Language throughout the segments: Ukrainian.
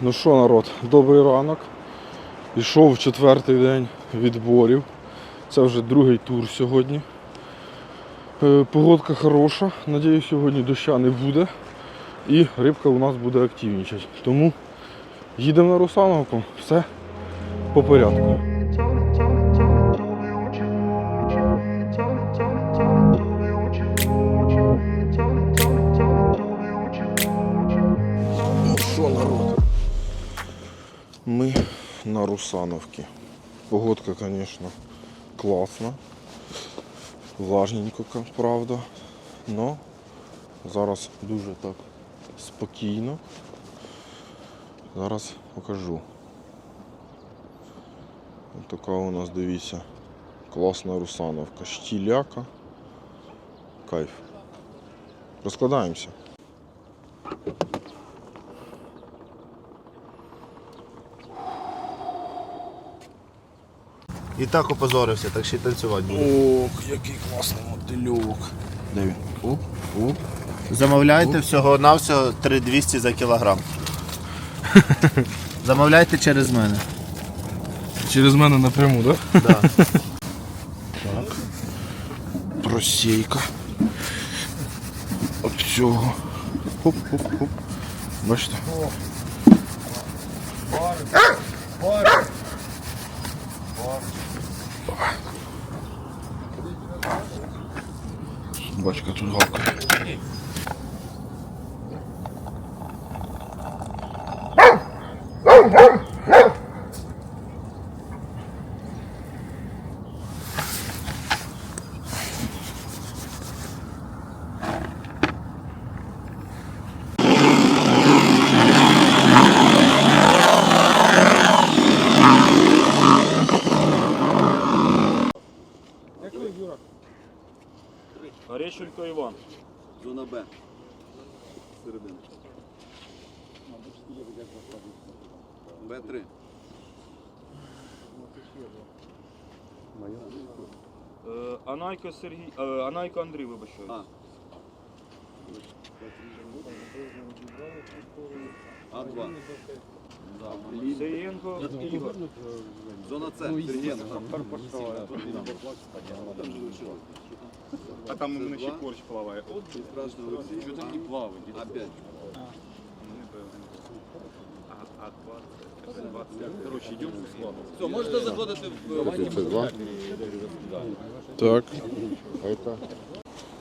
Ну що, народ, добрий ранок. Пішов четвертий день відборів. Це вже другий тур сьогодні. Е, Погодка хороша. надію, сьогодні доща не буде. І рибка у нас буде активнічати. Тому їдемо на Русановку. Все по порядку. На Русановці. Погодка, звісно, класна. Влажненько, правда. Но зараз дуже так спокійно. Зараз покажу. Ось така у нас, дивіться, класна Русановка. Штіляка. Кайф. Розкладаємося. І так опозорився, так ще й танцювати буде. Ох, який класний мотильок. Де він? Оп, оп. Замовляйте всього-навсього 3200 за кілограм. Замовляйте через мене. Через мене напряму, так? Да. Так. Просейка. От цього. Хоп-хоп-хоп. Бачите? Бачка тут гавкає. Горещенко Іван. Зона Б. Середина. Б3. Е, Анайко Сергій. е, Анайко Андрій, вибачаю. А. А2. Сергієнко Ігор. Зона С. Сергієнко. А там вночі два. корч плаває. От Страшно Олексій. що там і плаває. А5. А, а 20, 20. Коротше, йдемо в склад. Все, можете заходити в Так.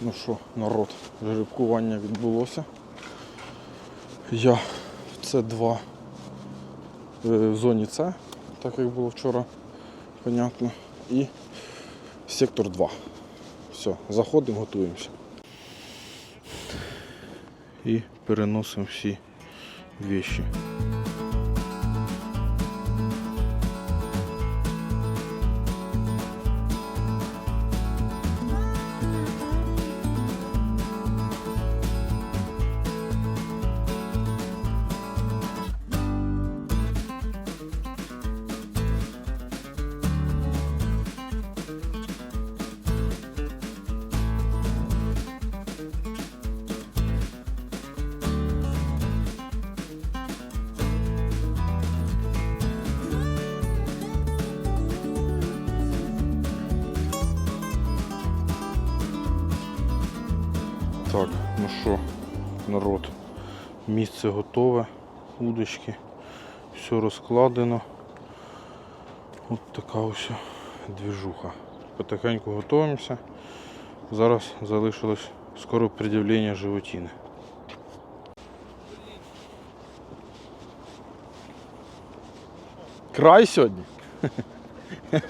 Ну що, народ, жеребкування відбулося. Я в С2 е, в зоні С, так як було вчора, понятно. І сектор 2. Все, заходимо, готуємося. І переносимо всі вещи. Що, народ, місце готове, удочки, все розкладено. От така ось двіжуха. Потихеньку готуємося. Зараз залишилось скоро пред'явлення животини. Край сьогодні.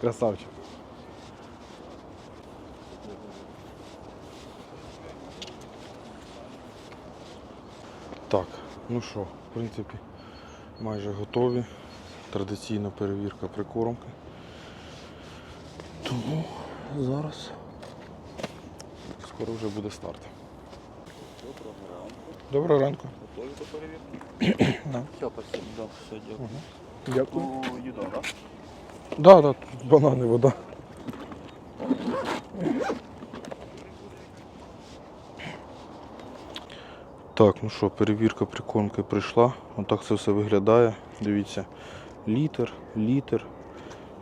Красавчик. Так, ну що, в принципі, майже готові. Традиційна перевірка прикормки. Тому зараз скоро вже буде старт. Доброго ранку. Готові до перевірки? Да. Все, спасибо. Да, все, дякую. Дякую. О, їда, так? Да, да, тут банани, вода. Так, ну що, перевірка прикормки прийшла. Отак це все виглядає. Дивіться, літр, літр.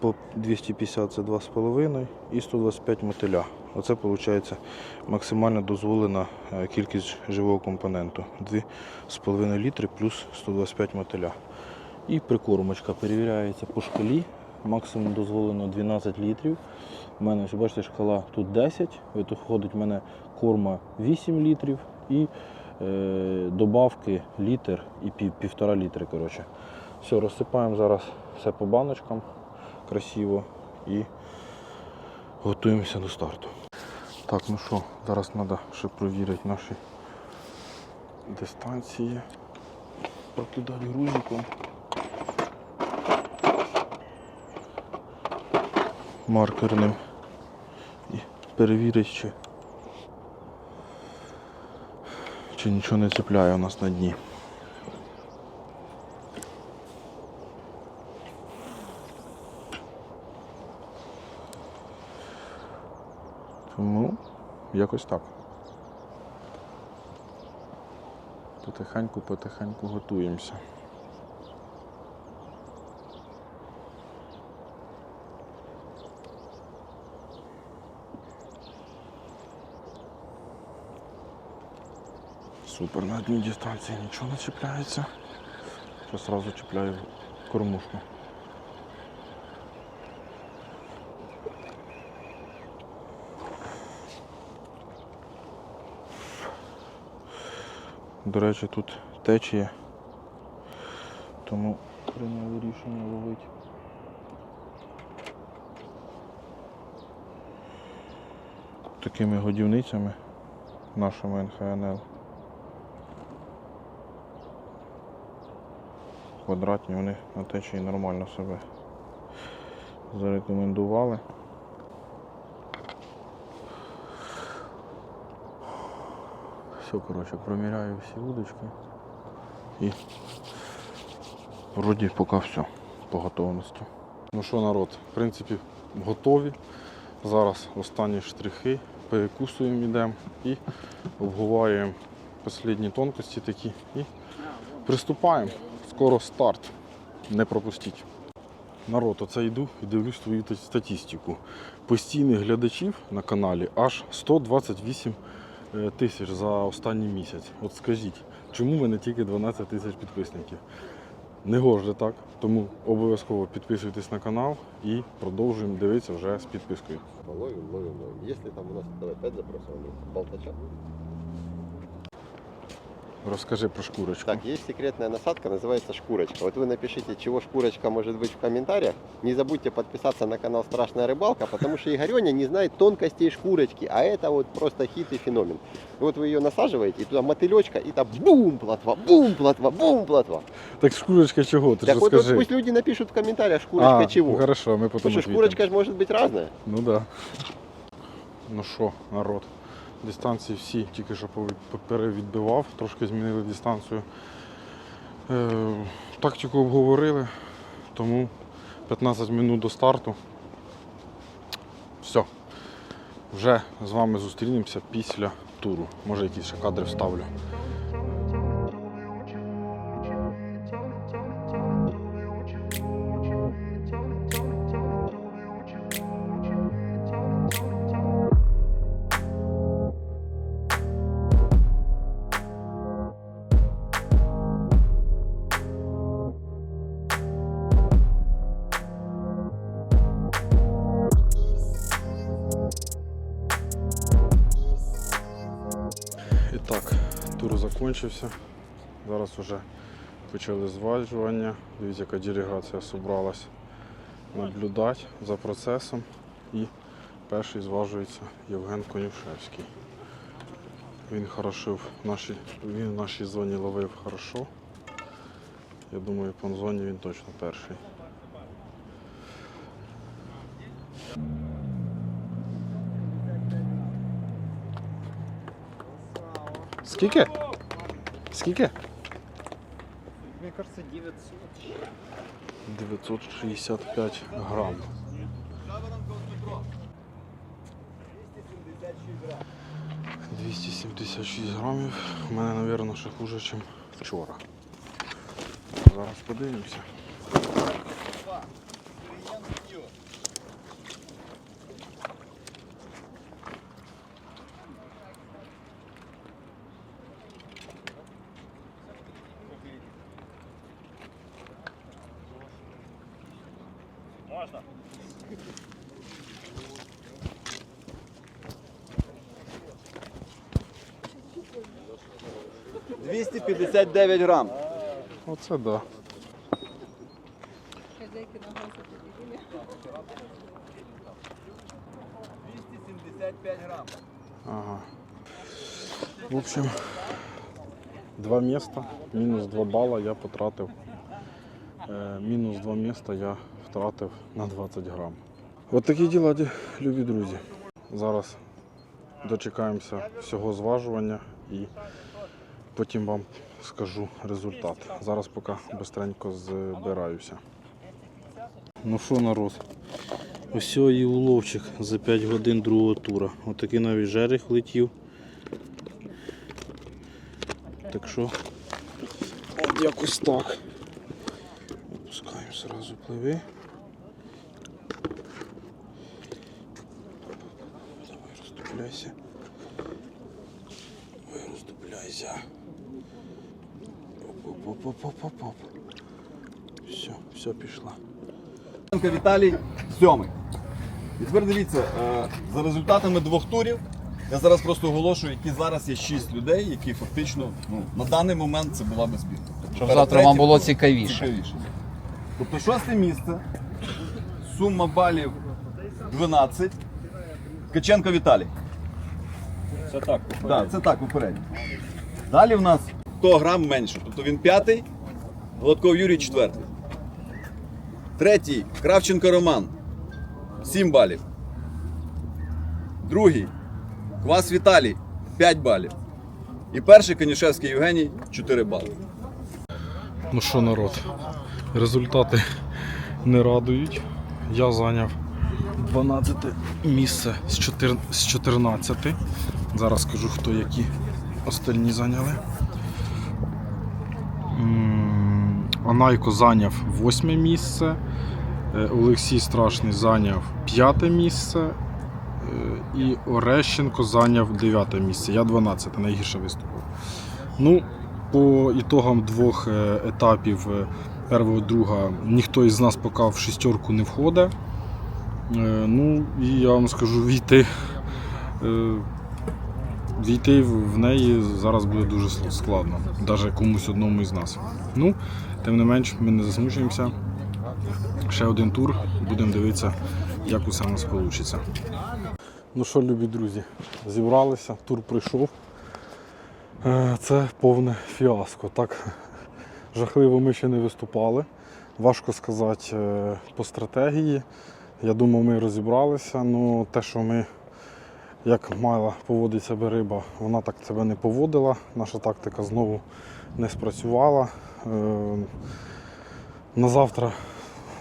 По 250 це 2,5 і 125 мотиля. Оце виходить максимально дозволена е, кількість живого компоненту. 2,5 літри плюс 125 мотиля. І прикормочка перевіряється по шкалі. Максимум дозволено 12 літрів. У мене, бачите, шкала тут 10, виходить в мене корма 8 літрів і добавки літр і пів, півтора літри. Коротше. Все, розсипаємо зараз все по баночкам красиво і готуємося до старту. Так, ну що, зараз треба ще провірити наші дистанції. Прокидати грузиком. Маркерним. І перевірити, чи, чи нічого не цепляє у нас на дні. Тому якось так. Потихеньку, потихеньку готуємося. Супер, на одній дистанції нічого не чіпляється. Зараз одразу чіпляю кормушку. До речі, тут течія, тому прийняли рішення ловити. Такими годівницями нашими НХНЛ. Квадратні вони на течії нормально себе зарекомендували. Все, коротше, проміряю всі удочки і вроді поки все по готовності. Ну що, народ, в принципі, готові. Зараз останні штрихи, перекусуємо йдемо і обговорюємо останні тонкості такі і приступаємо. Скоро старт. Не пропустіть. Народ, оце йду і дивлюсь твою та- статистику. Постійних глядачів на каналі аж 128 е, тисяч за останній місяць. От скажіть, чому в мене тільки 12 тисяч підписників? Не гоже так. Тому обов'язково підписуйтесь на канал і продовжуємо дивитися вже з підпискою. Ловим, ловим, ловим. Если там у нас, давай опять забросим, болтача. Розкажи про шкурочку. Так, есть секретная насадка, называется шкурочка. Вот вы напишите, чего шкурочка может быть в комментариях. Не забудьте подписаться на канал Страшная Рыбалка, потому что Игорёня не знает тонкостей шкурочки, а это вот просто хит и феномен. И вот вы ее насаживаете, и туда мотылечка, и там бум, плотва, бум, плотва, бум, плотва. Так шкурочка чого? Ти так ж вот, вот скажи. пусть люди напишут в комментариях, шкурочка а, чего. ну, Хорошо, ми потім Потому что відповімо. шкурочка же может быть разная. Ну да. Ну що, народ, дистанції всі тільки що перевідбивав, трошки змінили дистанцію. Е, тактику обговорили, тому 15 минут до старту. Все. Вже з вами зустрінемося після туру. Може якісь ще кадри вставлю. Так, тур закінчився. Зараз вже почали зважування. Дивіться, яка делегація зібралась наблюдати за процесом. І перший зважується Євген Конюшевський. Він хорошо в нашій, він в нашій зоні ловив хорошо. Я думаю, по зоні він точно перший. Скільки? Скільки? Мне кажется, 900. 965 грам. 276 грамів. У мене, мабуть, ще хуже, ніж вчора. Зараз подивимося. Можна? 259 грам. Оце да. Хозяйки на газу победили. 275 грам. Ага. В общем, два міста, мінус 2 бала я потратив. Е, мінус 2 міста я втратив на 20 грам. От такі діла, любі друзі. Зараз дочекаємося всього зважування і потім вам скажу результат. Зараз поки швидко збираюся. Ну що, народ? Ось і уловчик за 5 годин другого тура. Отакий навіть жерех летів. Так що от якось так. Опускаємо зразу пливи. Давай розступляйся. Ой, розступляйся. Оп-оп-оп-оп-оп-оп. Все, все пішла. Віталій сьомий. І тепер дивіться, е, за результатами двох турів, я зараз просто оголошую, які зараз є шість людей, які фактично ну, на даний момент це була безбірка. Тобто Щоб перед завтра вам третім було цікавіше. цікавіше. Тобто шосте місце, сума балів 12. Ткаченко Віталій. Це так. Так, це так, попередньо. Далі в нас 100 грам менше. Тобто він п'ятий, Гладков Юрій четвертий. Третій Кравченко Роман. 7 балів. Другий Квас Віталій 5 балів. І перший Конішевський Євгеній 4 бали. Ну що, народ, результати не радують. Я зайняв 12 місце з 14. Зараз скажу, хто які остальні зайняли. Анайко зайняв 8 місце. Е, Олексій Страшний зайняв 5 місце. Е, І Орещенко зайняв 9 місце. Я 12 найгірше виступив. Ну, по ітогам двох е, етапів першого друга ніхто із нас поки в шістерку не входить. Ну і я вам скажу, війти, війти в неї зараз буде дуже складно, навіть комусь одному із нас. Ну, тим не менш, ми не засмучуємося. Ще один тур, будемо дивитися, як усе у нас вийде. Ну що, любі друзі, зібралися, тур прийшов. Е, Це повне фіаско. Так жахливо ми ще не виступали. Важко сказати е, по стратегії. Я думав, ми розібралися. Ну те, що ми, як мала поводить себе риба, вона так себе не поводила. Наша тактика знову не спрацювала. Е, На завтра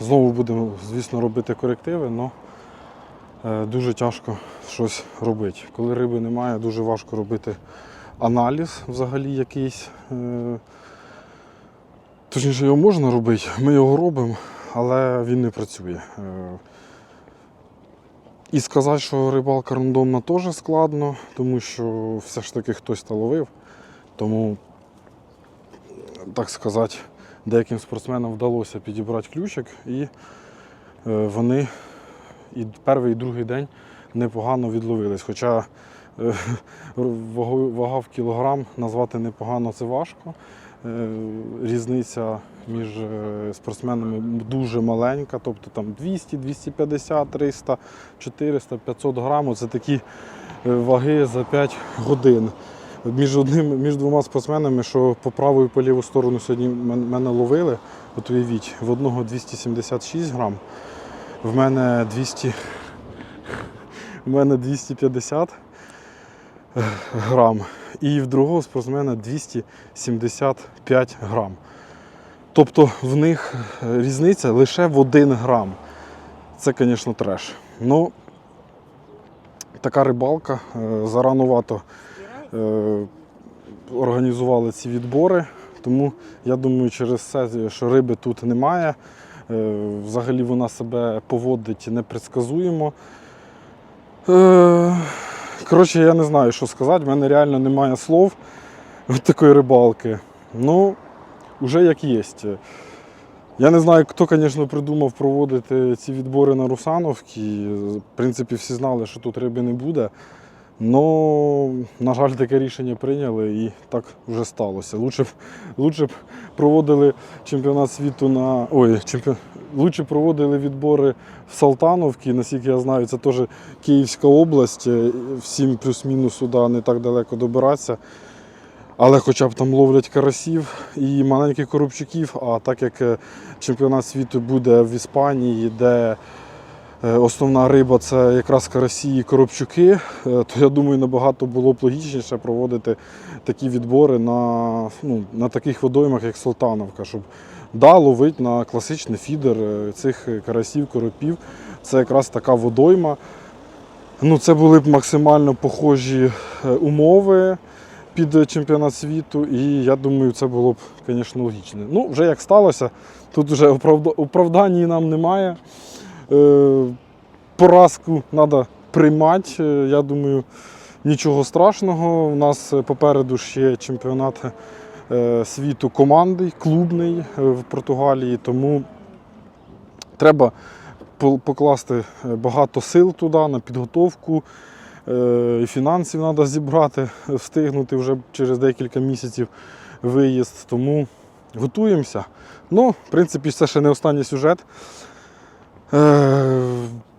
знову будемо, звісно, робити корективи, але дуже тяжко щось робити. Коли риби немає, дуже важко робити аналіз взагалі якийсь. Е, Точніше, його можна робити, ми його робимо, але він не працює. І сказати, що рибалка рандомна теж складно, тому що все ж таки хтось та ловив. Тому, так сказати, деяким спортсменам вдалося підібрати ключик, і е, вони і перший, і другий день непогано відловились. Хоча е, вага в кілограм назвати непогано це важко. Е, Різниця між е, спортсменами дуже маленька, тобто там 200, 250, 300, 400, 500 грамів це такі е, ваги за 5 годин. Між, одним, між двома спортсменами, що по праву і по ліву сторону сьогодні мене ловили, от уявіть, в одного 276 грам, в мене 200, в мене 250 грам, і в другого спортсмена 275 грам. Тобто в них е, різниця лише в 1 грам. Це, звісно, треш. Ну, така рибалка е, заранувато е, організували ці відбори. Тому я думаю, через це, що риби тут немає. Взагалі вона себе поводить непредсказуємо. Коротше, я не знаю, що сказати. В мене реально немає слов від такої рибалки. Ну, вже як є. Я не знаю, хто, звісно, придумав проводити ці відбори на Русановці. В принципі, всі знали, що тут риби не буде. Ну, на жаль, таке рішення прийняли і так вже сталося. Лучше б, лучше б проводили чемпіонат світу на. Ой, чемпіон... лучше проводили відбори в Салтановці. Наскільки я знаю, це теж Київська область. е, Всім плюс-мінус сюди не так далеко добиратися. Але хоча б там ловлять карасів і маленьких коробчуків, а так як е, чемпіонат світу буде в Іспанії, де основна риба це якраз карасі і коробчуки, е, то я думаю, набагато було б логічніше проводити такі відбори на, ну, на таких водоймах, як Салтановка, щоб да, ловити на класичний фідер е, цих карасів, коропів. Це якраз така водойма. Ну, це були б максимально похожі е, умови під чемпіонат світу, і я думаю, це було б, звісно, логічно. Ну, вже як сталося, тут вже оправда- оправдань нам немає. Е, Поразку треба приймати. Е, Я думаю, нічого страшного. У нас попереду ще чемпіонат е, світу команди, клубний в Португалії, тому треба покласти багато сил туди на підготовку. І фінансів треба зібрати, встигнути вже через декілька місяців виїзд. Тому готуємося. Ну, в принципі, це ще не останній сюжет. Е,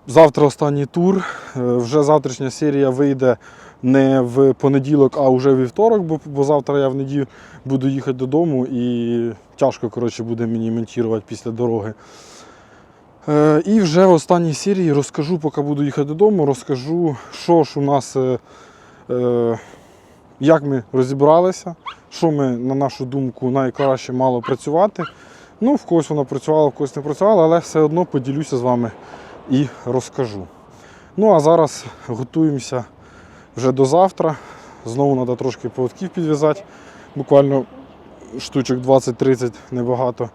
Завтра останній тур. Е, Вже завтрашня серія вийде не в понеділок, а вже вівторок, бо, бо завтра я в неділю буду їхати додому і тяжко коротше, буде мені монтувати після дороги. Е, І вже в останній серії розкажу, поки буду їхати додому, розкажу, що ж у нас, як ми розібралися, що ми, на нашу думку, найкраще мало працювати. Ну, в когось воно працювало, в когось не працювало, але все одно поділюся з вами і розкажу. Ну а зараз готуємося вже до завтра. Знову треба трошки поводків підв'язати. Буквально штучок 20-30 небагато.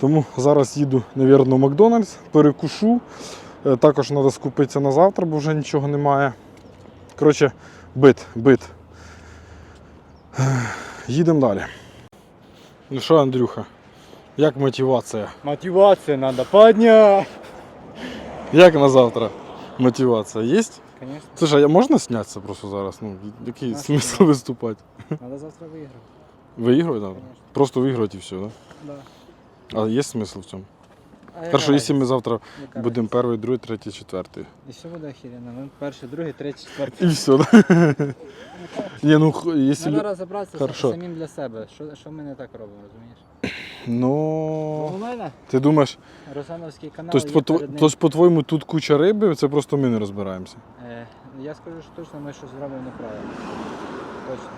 Тому зараз їду, мабуть, в Макдональдс, перекушу. Е, Також треба скупитися на завтра, бо вже нічого немає. Коротше, бит, бит. Їдемо далі. Ну що, Андрюха, як мотивація? Мотивация надо поднять. Як на завтра мотивація? Є? Конечно, Слушай, а можна снятися просто зараз? Ну, який смисл виступати? надо завтра выиграть. Виігрувати треба? Конечно. Просто виграти і все, так? Да. Да? А є смисл в цьому? А яка Хорошо, якщо ми завтра Яка будемо перший, другий, третій, четвертий. І все буде охеренно. Ми перший, другий, третій, І все, да? Ні, ну х- якщо. Треба розібратися Хорошо. самим для себе. Що, що ми не так робимо, розумієш? Ну. мене Ти думаєш, Русановський канал тож, є по, перед ним. тож по-твоєму тут куча риби, це просто ми не розбираємося. Е, я скажу, що точно ми щось зробимо неправильно. Точно.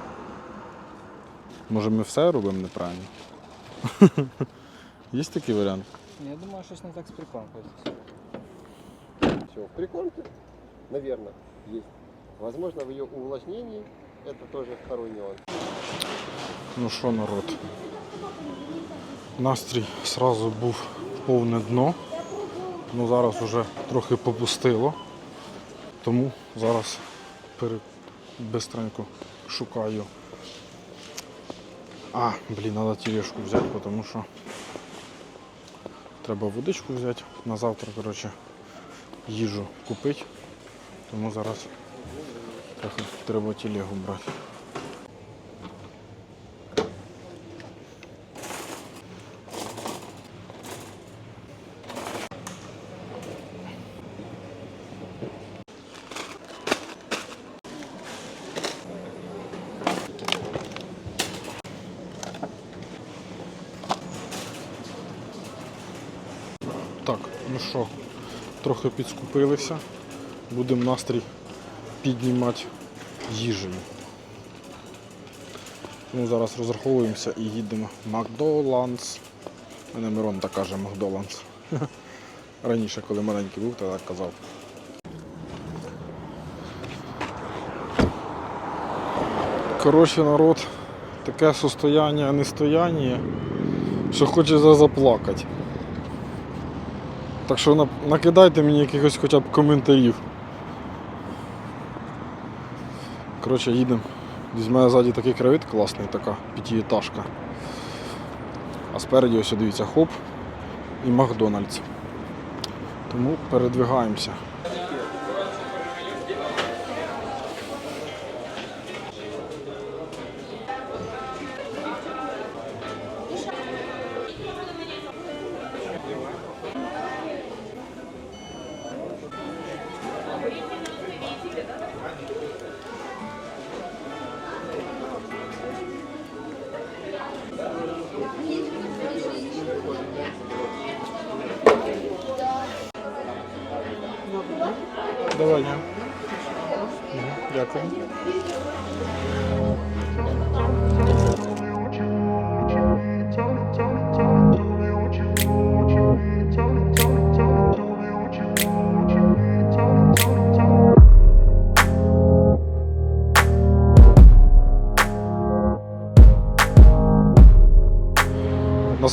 Може ми все робимо неправильно? Є такий варіант? Я думаю, щось не так з приколкою. Все, в прикормке, наверное, есть. Возможно, в ее увлажнении это тоже второй нюанс. Ну що, народ? Настрій сразу був повне дно. Ну зараз уже трохи попустило. Тому зараз пере... бистренько шукаю. А, блін, треба тележку взяти, тому що треба водичку взяти на завтра, коротше, їжу купити. Тому зараз трохи треба телегу брати. Так, ну що, трохи підскупилися. Будемо настрій піднімати їжею. Тому зараз розраховуємося і їдемо в Макдоландс. Мене Мирон так каже Макдоландс. Раніше, коли маленький був, то так казав. Коротше, народ, таке состояние, нестояние, що хочеться заплакати. Так що накидайте мені якихось хоча б коментарів. Коротше, їдемо. Візьме ззаді такий кравіт класний, така п'ятиэтажка. А спереді ось дивіться хоп і Макдональдс. Тому передвигаємося.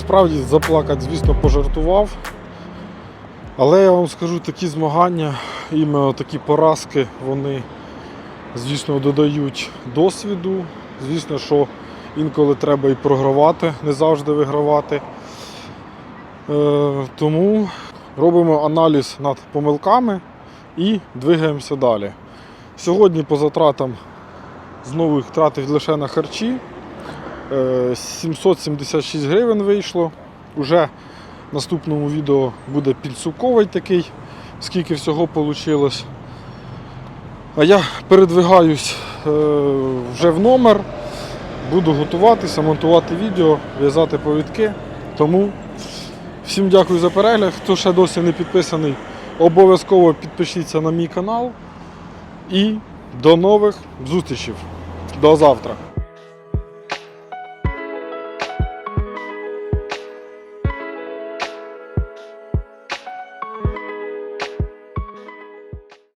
Насправді заплакати, звісно, пожартував. Але я вам скажу, такі змагання, іменно такі поразки, вони, звісно, додають досвіду. Звісно, що інколи треба і програвати, не завжди вигравати. Е, тому робимо аналіз над помилками і двигаємося далі. Сьогодні по затратам знову їх тратив лише на харчі. Е, 776 гривень вийшло. Уже в наступному відео буде підсумковий такий, скільки всього вийшло. А я передвигаюсь е, вже в номер, буду готуватися, монтувати відео, в'язати повідки. Тому всім дякую за перегляд. Хто ще досі не підписаний, обов'язково підпишіться на мій канал. І до нових зустрічей. До завтра.